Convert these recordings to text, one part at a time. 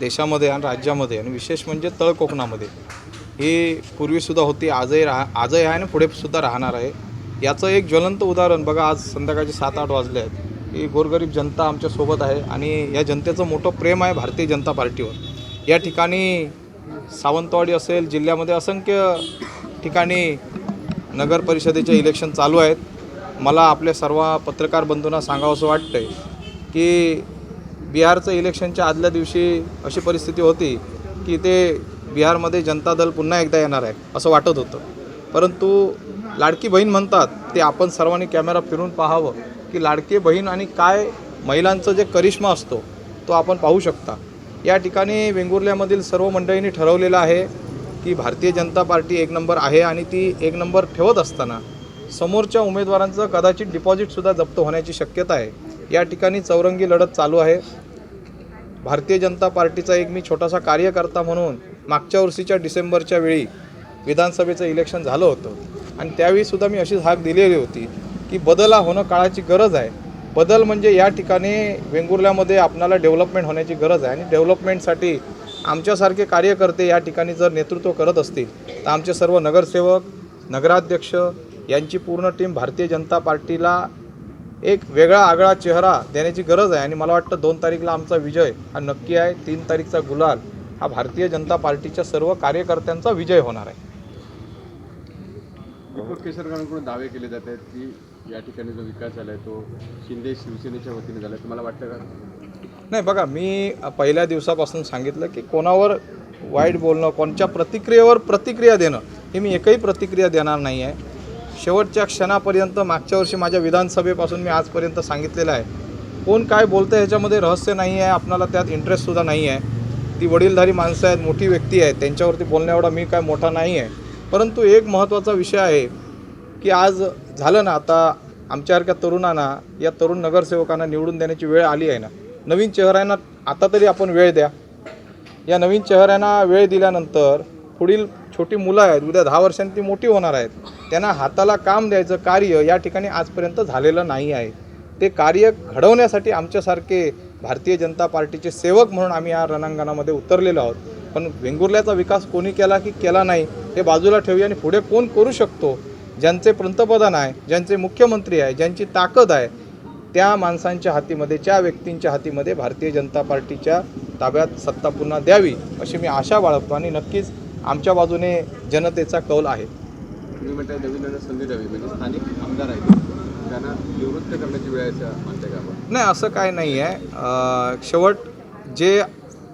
देशामध्ये आणि राज्यामध्ये आणि विशेष म्हणजे तळ कोकणामध्ये ही पूर्वीसुद्धा होती आजही राहा आजही आहे आणि पुढे सुद्धा राहणार आहे. याचं एक ज्वलंत उदाहरण बघा आज संध्याकाळचे सात आठ वाजले आहेत. ही गोरगरीब जनता आमच्यासोबत आहे आणि या जनतेचं मोठं प्रेम आहे भारतीय जनता पार्टीवर. या ठिकाणी सावंतवाडी असेल जिल्ह्यामध्ये असंख्य ठिकाणी नगर परिषदेचे इलेक्शन चालू आहेत. मला आपल्या सर्व पत्रकार बंधूंना सांगावंसं वाटतं आहे की बिहारचं इलेक्शनच्या आदल्या दिवशी अशी परिस्थिती होती की ते बिहारमध्ये जनता दल पुन्हा एकदा येणार आहे असं वाटत होतं. परंतु लाडकी बहीण म्हणतात ते आपण सर्वांनी कॅमेरा फिरून पाहावं की लाडकी बहीण आणि काय महिलांचं जे करिश्मा असतो तो आपण पाहू शकता. या ठिकाणी वेंगुर्ल्यामधील सर्व मंडळींनी ठरवलेलं आहे की भारतीय जनता पार्टी एक नंबर आहे आणि ती एक नंबर ठेवत असताना समोरच्या उमेदवारांचं कदाचित डिपॉझिटसुद्धा जप्त होण्याची शक्यता आहे. या ठिकाणी चौरंगी लढत चालू आहे. भारतीय जनता पार्टीचा एक मी छोटासा कार्यकर्ता म्हणून मागच्या वर्षीच्या डिसेंबरच्या वेळी विधानसभेचं इलेक्शन झालं होतं. आणि त्यावेळीसुद्धा मी अशीच हाक दिलेली होती की बदल हा होणं काळाची गरज आहे. बदल म्हणजे या ठिकाणी वेंगुर्ल्यामध्ये आपणाला डेव्हलपमेंट होण्याची गरज आहे. आणि डेव्हलपमेंटसाठी आमच्यासारखे कार्यकर्ते या ठिकाणी जर नेतृत्व करत असतील तर आमचे सर्व नगरसेवक नगराध्यक्ष यांची पूर्ण टीम भारतीय जनता पार्टीला एक वेगळा आगळा चेहरा देण्याची गरज आहे. आणि मला वाटतं दोन तारीखला आमचा विजय हा नक्की आहे. तीन तारीखचा गुलाल हा भारतीय जनता पार्टीच्या सर्व कार्यकर्त्यांचा विजय होणार आहे. दीपक केसरकरांकडून दावे केले जात आहेत की या ठिकाणी जो विकास झाला आहे तो शिंदे शिवसेनेच्या वतीने झाला आहे तुम्हाला वाटतं का? नाही बघा मी पहिल्या दिवसापासून सांगितलं की कोणावर वाईट बोलणं कोणत्या प्रतिक्रियेवर प्रतिक्रिया देणं हे मी एकही प्रतिक्रिया देणार नाही आहे शेवटच्या क्षणापर्यंत मागच्या वर्षी माझ्या विधानसभेपासून मी आजपर्यंत सांगितलेलं आहे. कोण काय बोलतं ह्याच्यामध्ये रहस्य नाही आहे आपणाला त्यात इंटरेस्टसुद्धा नाही आहे. ती वडीलधारी माणसं आहेत मोठी व्यक्ती आहे त्यांच्यावरती बोलण्याएवढा मी काय मोठा नाही आहे. परंतु एक महत्त्वाचा विषय आहे की आज झालं ना आता आमच्यासारख्या तरुणांना या तरुण नगरसेवकांना निवडून देण्याची वेळ आली आहे ना. नवीन चेहऱ्यांना आता तरी आपण वेळ द्या. या नवीन चेहऱ्यांना वेळ दिल्यानंतर पुढील छोटी मुलं आहेत उद्या दहा वर्षांनी ती मोठी होणार आहेत. त्यांना हाताला काम द्यायचं कार्य या ठिकाणी आजपर्यंत झालेलं नाही आहे. ते कार्य घडवण्यासाठी आमच्यासारखे भारतीय जनता पार्टीचे सेवक म्हणून आम्ही या रणांगणामध्ये उतरलेलो आहोत. पण वेंगुर्ल्याचा विकास कोणी केला की केला नाही हे बाजूला ठेवूया आणि पुढे कोण करू शकतो? ज्यांचे पंतप्रधान आहे ज्यांचे मुख्यमंत्री आहे ज्यांची ताकद आहे त्या माणसांच्या हातीमध्ये ज्या व्यक्तींच्या हातीमध्ये भारतीय जनता पार्टीच्या ताब्यात सत्ता पुन्हा द्यावी अशी मी आशा बाळगतो आणि नक्कीच आमच्या बाजूने जनतेचा कौल आहे. तुम्ही म्हणताय संधी द्यावी म्हणजे स्थानिक आमदार आहेत. त्यांना निवृत्त करण्याची वेळ आहे मानताय का आपण? नाही असं काय नाही आहे शेवट जे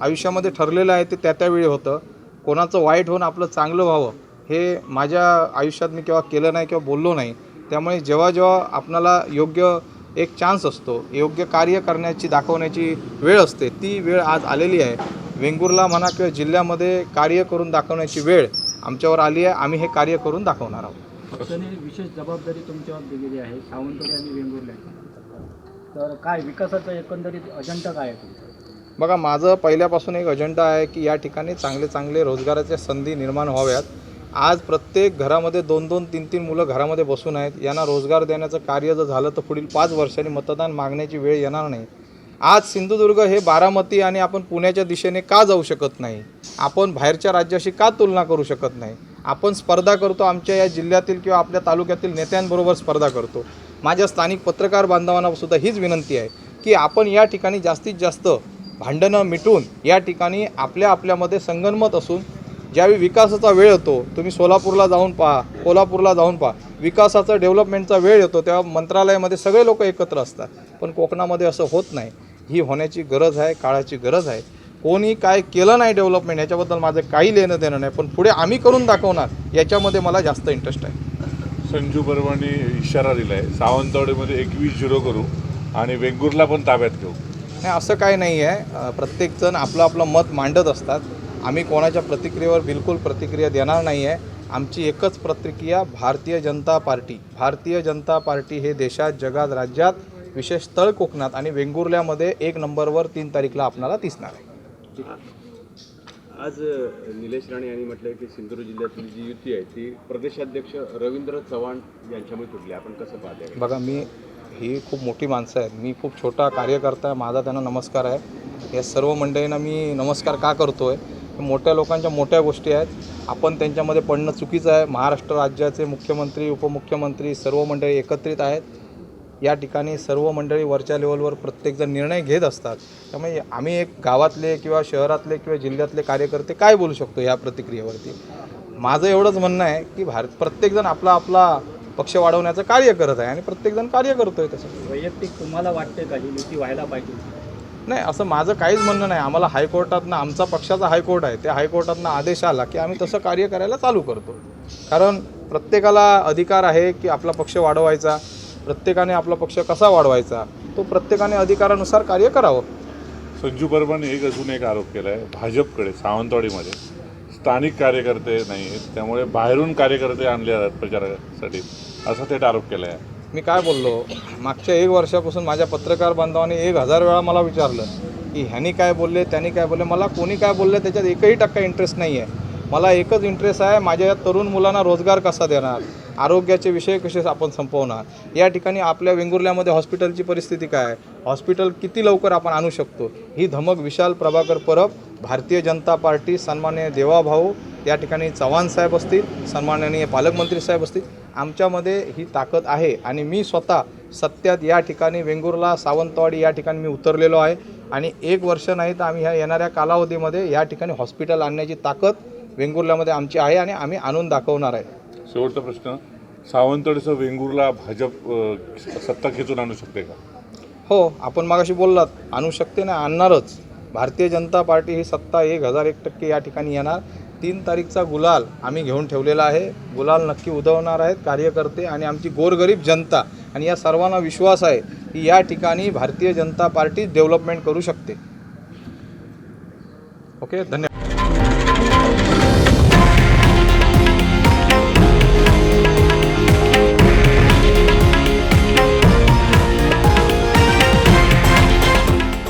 आयुष्यामध्ये ठरलेलं आहे ते त्या त्यावेळी होतं. कोणाचं वाईट होऊन आपलं चांगलं व्हावं हे माझ्या आयुष्यात मी केव्हा केलं नाही किंवा बोललो नाही त्यामुळे जेव्हा जेव्हा आपणाला योग्य एक चान्स असतो योग्य कार्य करण्याची दाखवण्याची वेळ असते ती वेळ आज आलेली आहे. वेंगुर्ला म्हणा किंवा जिल्ह्यामध्ये कार्य करून दाखवण्याची वेळ आमच्यावर आली आहे. आम्ही हे कार्य करून दाखवणार आहोत. पक्षाने विशेष जबाबदारी तुमच्यावर दिलेली आहे. सावंतवाडी आणि वेंगुर्ल्या तर काय विकासाचा एकंदरीत अजेंडा काय आहे बघा माझं पहिल्यापासून एक अजेंडा आहे की या ठिकाणी चांगले चांगले रोजगाराच्या संधी निर्माण व्हाव्यात. आज प्रत्येक घरामध्ये दोन दोन तीन तीन मुलं घरामध्ये बसून आहेत. यांना रोजगार देण्याचं कार्य जर झालं तर पुढील पाच वर्षांनी मतदान मागण्याची वेळ येणार नाही. आज सिंधुदुर्ग हे बारामती आणि आपण पुण्याच्या दिशेने का जाऊ शकत नाही? आपण बाहेरच्या राज्याशी का तुलना करू शकत नाही? आपण स्पर्धा करतो आमच्या या जिल्ह्यातील किंवा आपल्या तालुक्यातील नेत्यांबरोबर स्पर्धा करतो. माझ्या स्थानिक पत्रकार बांधवांना सुद्धा हीच विनंती आहे की आपण या ठिकाणी जास्तीत जास्त भांडणं मिटून या ठिकाणी आपल्या आपल्यामध्ये संगनमत असून ज्यावेळी विकासाचा वेळ येतो तुम्ही सोलापूरला जाऊन पहा कोल्हापूरला जाऊन पहा. विकासाचा डेव्हलपमेंटचा वेळ येतो तेव्हा मंत्रालयामध्ये सगळे लोक एकत्र असतात. पण कोकणामध्ये असं होत नाही. ही होण्याची गरज आहे काळाची गरज आहे. कोणी काय केलं नाही डेव्हलपमेंट याच्याबद्दल माझं काही लेणं देणं नाही पण पुढे आम्ही करून दाखवणार याच्यामध्ये मला जास्त इंटरेस्ट आहे. संजू बर्माने इशारा दिला आहे सावंतवाडीमध्ये एकवीस झिरो करू आणि वेंगुर्ला पण ताब्यात घेऊ. नाही असं काही नाही आहे. प्रत्येकजण आपलं आपलं मत मांडत असतात. आम्ही कोणाच्या प्रतिक्रियेवर बिलकुल प्रतिक्रिया देणार नाही आहे. आमची एकच प्रतिक्रिया भारतीय जनता पार्टी. भारतीय जनता पार्टी हे देशात जगात राज्यात विशेष तळ कोकणात आणि वेंगुर्ल्यामध्ये एक नंबरवर तीन तारीखला आपणाला दिसणार आहे. आज निलेश राणे यांनी म्हटलंय की सिंधुदुर्ग जिल्ह्यातील जी युती आहे ती प्रदेशाध्यक्ष रवींद्र चव्हाण यांच्यामुळे तुटली आपण कसं पाहताय? बघा मी ही खूप मोठी माणसं आहेत. मी खूप छोटा कार्यकर्ता आहे. माझा त्यांना नमस्कार आहे. या सर्व मंडळींना मी नमस्कार का करतो आहे मोठ्या लोकांच्या मोठ्या गोष्टी आहेत. आपण त्यांच्यामध्ये पडणं चुकीचं आहे. महाराष्ट्र राज्याचे मुख्यमंत्री उपमुख्यमंत्री सर्व मंडळी एकत्रित आहेत. या ठिकाणी सर्व मंडळी वरच्या लेवलवर प्रत्येकजण निर्णय घेत असतात. त्यामुळे आम्ही एक गावातले किंवा शहरातले किंवा जिल्ह्यातले कार्यकर्ते काय बोलू शकतो या प्रतिक्रियेवरती? माझं एवढंच म्हणणं आहे की भारत प्रत्येकजण आपला आपला पक्ष वाढवण्याचं कार्य करत आहे आणि प्रत्येकजण कार्य करतोय तसं. वैयक्तिक तुम्हाला वाटते का ही युती व्हायला पाहिजे? नाही असं माझं काहीच म्हणणं नाही. आम्हाला हायकोर्टातनं आमचा पक्षाचा हायकोर्ट आहे. त्या हायकोर्टातनं आदेश आला की आम्ही तसं कार्य करायला चालू करतो. कारण प्रत्येकाला अधिकार आहे की आपला पक्ष वाढवायचा. प्रत्येकाने आपला पक्ष कसा वाढवायचा तो प्रत्येकाने अधिकारानुसार कार्य करावं. संजू परबाने एक अजून एक आरोप केला आहे भाजपकडे सावंतवाडीमध्ये. स्थानिक कार्यकर्ते नाही आहेत त्यामुळे बाहेरून कार्यकर्ते आणले जातात प्रचारासाठी. असा थेट आरोप केला आहे मी काय बोललो मागच्या एक वर्षापासून माझ्या पत्रकार बांधवांनी एक हजार वेळा मला विचारलं की ह्यानी काय बोलले त्यांनी काय बोलले मला कोणी काय बोलले त्याच्यात एकही टक्का इंटरेस्ट नाही आहे मला एकच इंटरेस्ट आहे माझ्या या तरुण मुलांना रोजगार कसा देणार? आरोग्याचे विषय कसे आपण संपवणार? या ठिकाणी आपल्या वेंगुर्ल्यामध्ये हॉस्पिटलची परिस्थिती काय आहे? हॉस्पिटल किती लवकर आपण आणू शकतो? ही धमक विशाल प्रभाकर परब भारतीय जनता पार्टी सन्मान्य देवाभाऊ या ठिकाणी चव्हाण साहेब असतील सन्माननीय पालकमंत्री साहेब असतील आमच्यामध्ये ही ताकद आहे. आणि मी स्वतः सत्यात या ठिकाणी वेंगुर्ला सावंतवाडी या ठिकाणी मी उतरलेलो आहे. आणि एक वर्ष नाही तर आम्ही ह्या येणाऱ्या कालावधीमध्ये या ठिकाणी हॉस्पिटल आणण्याची ताकद वेंगुर्ल्यामध्ये आमची आहे आणि आम्ही आणून दाखवणार आहे. शेवटचा प्रश्न सावंतवाडीचं वेंगुर्ला भाजप सत्ता खेचून आणू शकते का? हो आपण मागाशी बोललात आणू शकते ना आणणारच. भारतीय जनता पार्टी ही सत्ता एक हजार एक टक्के या ठिकाणी येणार. तीन तारीखचा गुलाल आम्ही घेऊन ठेवलेला आहे. गुलाल नक्की उदवणार आहेत कार्यकर्ते आणि आमची गोरगरीब जनता. आणि या सर्वांना विश्वास आहे की या ठिकाणी भारतीय जनता पार्टी डेव्हलपमेंट करू शकते. ओके धन्यवाद.